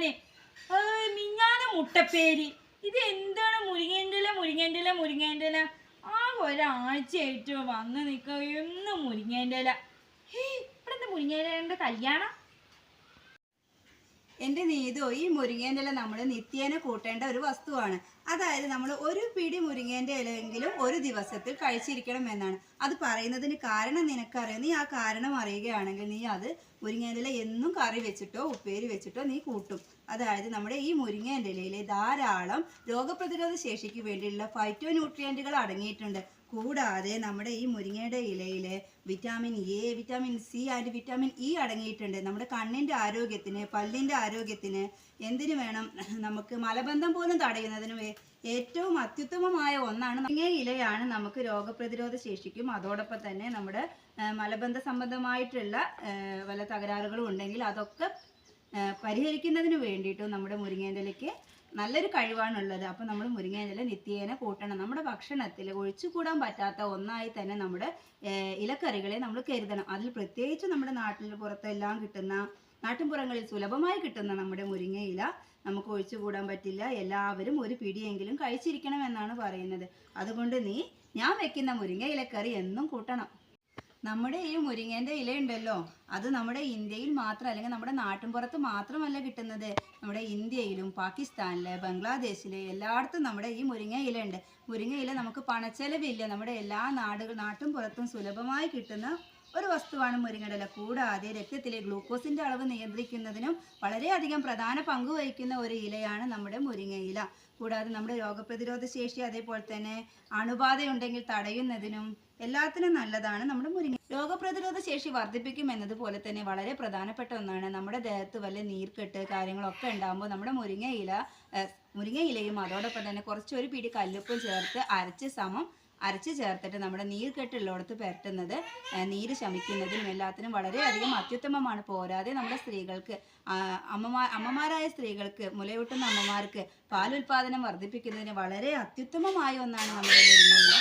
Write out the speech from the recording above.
ഞാൻ. മിഞ്ഞാന് മുട്ടപ്പേരി. ഇത് എന്താണ് മുരിങ്ങേണ്ടല മുരിങ്ങേണ്ടല മുരിങ്ങേണ്ടല ഇല മുരിങ്ങേന്റെ ഇല ആ ഒരാഴ്ചയായിട്ട് വന്ന് നിൽക്കുക എന്ന് മുരിങ്ങേണ്ടല ഹേ കല്യാണം? എന്റെ നീതോ ഈ മുരിങ്ങേന്റെ ഇല നമ്മൾ നിത്യേന കൂട്ടേണ്ട ഒരു വസ്തുവാണ്. അതായത് നമ്മൾ ഒരു പിടി മുരിങ്ങേന്റെ ഇലയെങ്കിലും ഒരു ദിവസത്തിൽ കഴിച്ചിരിക്കണം എന്നാണ്. അത് പറയുന്നതിന് കാരണം നിനക്കറിയാം. നീ ആ കാരണം അറിയുകയാണെങ്കിൽ നീ അത് മുരിങ്ങേന്റെ ഇല എന്നും കറി വെച്ചിട്ടോ ഉപ്പേരി വെച്ചിട്ടോ നീ കൂട്ടും. അതായത് നമ്മുടെ ഈ മുരിങ്ങേന്റെ ഇലയിൽ ധാരാളം രോഗപ്രതിരോധ ശേഷിക്ക് വേണ്ടിയുള്ള ഫൈറ്റോ ന്യൂട്രിയന്റുകൾ അടങ്ങിയിട്ടുണ്ട്. കൂടാതെ നമ്മുടെ ഈ മുരിങ്ങയുടെ ഇലയിൽ vitamin A vitamin C and vitamin E അടങ്ങിയിട്ടുണ്ട്. നമ്മുടെ കണ്ണിന്റെ ആരോഗ്യത്തിന് പല്ലിന്റെ ആരോഗ്യത്തിന് എന്തിനു വേണം? നമുക്ക് മലബന്ധം പോലും തടയുന്നതിന് ഏറ്റവും അത്യുത്തമമായ ഒന്നാണ് മുരിങ്ങ ഇലയാണ് നമുക്ക് രോഗപ്രതിരോധ ശേഷിക്കും. അതോടൊപ്പം തന്നെ നമ്മുടെ മലബന്ധ സംബന്ധമായിട്ടുള്ള വല്ല തകരാറുകളും ഉണ്ടെങ്കിൽ അതൊക്കെ പരിഹരിക്കുന്നതിന് വേണ്ടിയിട്ടും നമ്മുടെ മുരിങ്ങേന്റെ ഇലയ്ക്ക് നല്ലൊരു കഴിവാണുള്ളത്. അപ്പോൾ നമ്മൾ മുരിങ്ങേന്റെ നിത്യേന കൂട്ടണം. നമ്മുടെ ഭക്ഷണത്തിൽ ഒഴിച്ചുകൂടാൻ പറ്റാത്ത ഒന്നായി തന്നെ നമ്മുടെ ഇലക്കറികളെ നമ്മൾ കരുതണം. അതിൽ പ്രത്യേകിച്ച് നമ്മുടെ നാട്ടിൽ പുറത്തെല്ലാം കിട്ടുന്ന നാട്ടിൻപുറങ്ങളിൽ സുലഭമായി കിട്ടുന്ന നമ്മുടെ മുരിങ്ങയില നമുക്ക് ഒഴിച്ചുകൂടാൻ പറ്റില്ല. എല്ലാവരും ഒരു പിടിയെങ്കിലും കഴിച്ചിരിക്കണം എന്നാണ് പറയുന്നത്. അതുകൊണ്ട് നീ ഞാൻ വെക്കുന്ന മുരിങ്ങ ഇലക്കറി എന്നും കൂട്ടണം. നമ്മുടെ ഈ മുരിങ്ങേന്റെ ഇല ഉണ്ടല്ലോ അത് നമ്മുടെ ഇന്ത്യയിൽ മാത്രം അല്ലെങ്കിൽ നമ്മുടെ നാട്ടിൻപുറത്ത് മാത്രമല്ല കിട്ടുന്നത്. നമ്മുടെ ഇന്ത്യയിലും പാകിസ്ഥാനിൽ ബംഗ്ലാദേശിൽ എല്ലായിടത്തും നമ്മുടെ ഈ മുരിങ്ങ ഇല ഉണ്ട്. മുരിങ്ങ ഇല നമുക്ക് പണച്ചെലവില്ല. നമ്മുടെ എല്ലാ നാടുകൾ നാട്ടിൻപുറത്തും സുലഭമായി കിട്ടുന്ന ഒരു വസ്തുവാണ് മുരിങ്ങടല കൂടാതെ രക്തത്തിലെ ഗ്ലൂക്കോസിന്റെ അളവ് നിയന്ത്രിക്കുന്നതിനും വളരെയധികം പ്രധാന പങ്ക് വഹിക്കുന്ന ഒരു ഇലയാണ് നമ്മുടെ മുരിങ്ങ ഇല കൂടാതെ നമ്മുടെ രോഗപ്രതിരോധ ശേഷി അതേപോലെ തന്നെ അണുബാധയുണ്ടെങ്കിൽ തടയുന്നതിനും എല്ലാത്തിനും നല്ലതാണ് നമ്മുടെ മുരിങ്ങ രോഗപ്രതിരോധ ശേഷി വർദ്ധിപ്പിക്കും എന്നതുപോലെ തന്നെ വളരെ പ്രധാനപ്പെട്ട ഒന്നാണ്. നമ്മുടെ ദേഹത്ത് വല്ല നീർക്കെട്ട് കാര്യങ്ങളൊക്കെ ഉണ്ടാകുമ്പോൾ നമ്മുടെ മുരിങ്ങ ഇല മുരിങ്ങ ഇലയും അതോടൊപ്പം തന്നെ കുറച്ചൊരു പിടി കല്ലുപ്പും ചേർത്ത് അരച്ച് സമം അരച്ച് ചേർത്തിട്ട് നമ്മുടെ നീർക്കെട്ടുള്ളിടത്ത് പുരട്ടുന്നത് നീര് ശമിക്കുന്നതിനും എല്ലാത്തിനും വളരെയധികം അത്യുത്തമമാണ്. പോരാതെ നമ്മുടെ സ്ത്രീകൾക്ക് അമ്മമാരായ സ്ത്രീകൾക്ക് മുലയൂട്ടുന്ന അമ്മമാർക്ക് പാലുൽപാദനം വർദ്ധിപ്പിക്കുന്നതിന് വളരെ അത്യുത്തമമായ ഒന്നാണ് നമ്മുടെ മുരിങ്ങയില